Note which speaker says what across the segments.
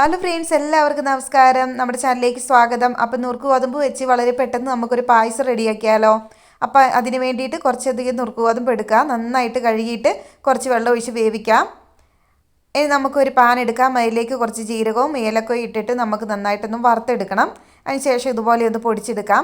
Speaker 1: Hello friends എല്ലാവർക്കും നമസ്കാരം. നമ്മുടെ ചാനലിലേക്ക് സ്വാഗതം. അപ്പം നുറുക്ക് ഗോതമ്പ് വെച്ച് വളരെ പെട്ടെന്ന് നമുക്കൊരു പായസം റെഡിയാക്കിയാലോ? അപ്പം അതിന് വേണ്ടിയിട്ട് കുറച്ചധികം നുറുക്ക് ഗോതമ്പ് എടുക്കുക നന്നായിട്ട് കഴുകിയിട്ട് കുറച്ച് വെള്ളം ഒഴിച്ച് വേവിക്കാം. ഇനി നമുക്കൊരു പാൻ എടുക്കാം. അതിലേക്ക് കുറച്ച് ജീരകവും ഏലക്കവും ഇട്ടിട്ട് നമുക്ക് നന്നായിട്ടൊന്ന് വറുത്തെടുക്കണം. അതിനുശേഷം ഇതുപോലെ ഒന്ന് പൊടിച്ചെടുക്കാം.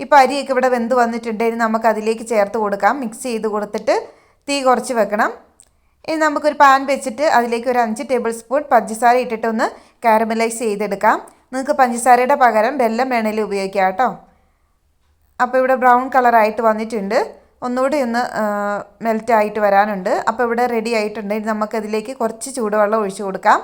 Speaker 1: ഇപ്പോൾ അരിയൊക്കെ ഇവിടെ വെന്ത് വന്നിട്ടുണ്ടെങ്കിൽ നമുക്ക് അതിലേക്ക് ചേർത്ത് കൊടുക്കാം. മിക്സ് ചെയ്ത് കൊടുത്തിട്ട് തീ കുറച്ച് വെക്കണം. ഇനി നമുക്കൊരു പാൻ വെച്ചിട്ട് അതിലേക്ക് ഒരു അഞ്ച് ടേബിൾ സ്പൂൺ പഞ്ചസാര ഇട്ടിട്ടൊന്ന് കാരമലൈസ് ചെയ്തെടുക്കാം. നിങ്ങൾക്ക് പഞ്ചസാരയുടെ പകരം വെല്ലം വേണേലും ഉപയോഗിക്കാം കേട്ടോ. അപ്പോൾ ഇവിടെ ബ്രൗൺ കളറായിട്ട് വന്നിട്ടുണ്ട്. ഒന്നുകൂടി ഒന്ന് മെൽറ്റ് ആയിട്ട് വരാനുണ്ട്. അപ്പോൾ ഇവിടെ റെഡി ആയിട്ടുണ്ട്. ഇനി നമുക്കതിലേക്ക് കുറച്ച് ചൂടുവെള്ളം ഒഴിച്ചു കൊടുക്കാം.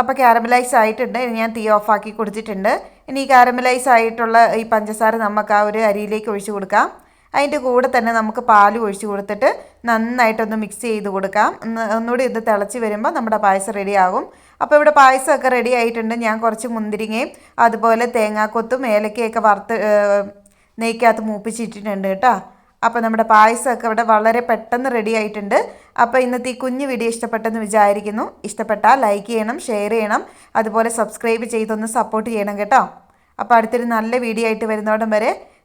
Speaker 1: അപ്പോൾ കാരമലൈസ് ആയിട്ടുണ്ട്. ഇനി ഞാൻ തീ ഓഫാക്കി കൊടുത്തിട്ടുണ്ട്. ഇനി ഈ കാരമലൈസ് ആയിട്ടുള്ള ഈ പഞ്ചസാര നമുക്ക് ആ ഒരു അരിയിലേക്ക് ഒഴിച്ചു കൊടുക്കാം. അതിന്റെ കൂടെ തന്നെ നമുക്ക് പാൽ ഒഴിച്ച് കൊടുത്തിട്ട് നന്നായിട്ടൊന്ന് മിക്സ് ചെയ്ത് കൊടുക്കാം. ഒന്ന് ഒന്നുകൂടി ഇത് തിളച്ച് വരുമ്പോൾ നമ്മുടെ പായസം റെഡിയാകും അപ്പോൾ ഇവിടെ പായസമൊക്കെ റെഡി ആയിട്ടുണ്ട്. ഞാൻ കുറച്ച് മുന്തിരിങ്ങയും അതുപോലെ തേങ്ങാക്കൊത്തും ഏലക്കയൊക്കെ വറുത്ത് നെയ്ക്കകത്ത് മൂപ്പിച്ചിട്ടിട്ടുണ്ട് കേട്ടോ. അപ്പോൾ നമ്മുടെ പായസമൊക്കെ ഇവിടെ വളരെ പെട്ടെന്ന് റെഡി ആയിട്ടുണ്ട്. അപ്പോൾ ഇന്നത്തെ ഈ കുഞ്ഞു വീഡിയോ ഇഷ്ടപ്പെട്ടെന്ന് വിചാരിക്കുന്നു. ഇഷ്ടപ്പെട്ടാൽ ലൈക്ക് ചെയ്യണം ഷെയർ ചെയ്യണം. അതുപോലെ സബ്സ്ക്രൈബ് ചെയ്തൊന്ന് സപ്പോർട്ട് ചെയ്യണം കേട്ടോ. അപ്പോൾ അടുത്തൊരു നല്ല വീഡിയോ ആയിട്ട് വരുന്നോടം വരെ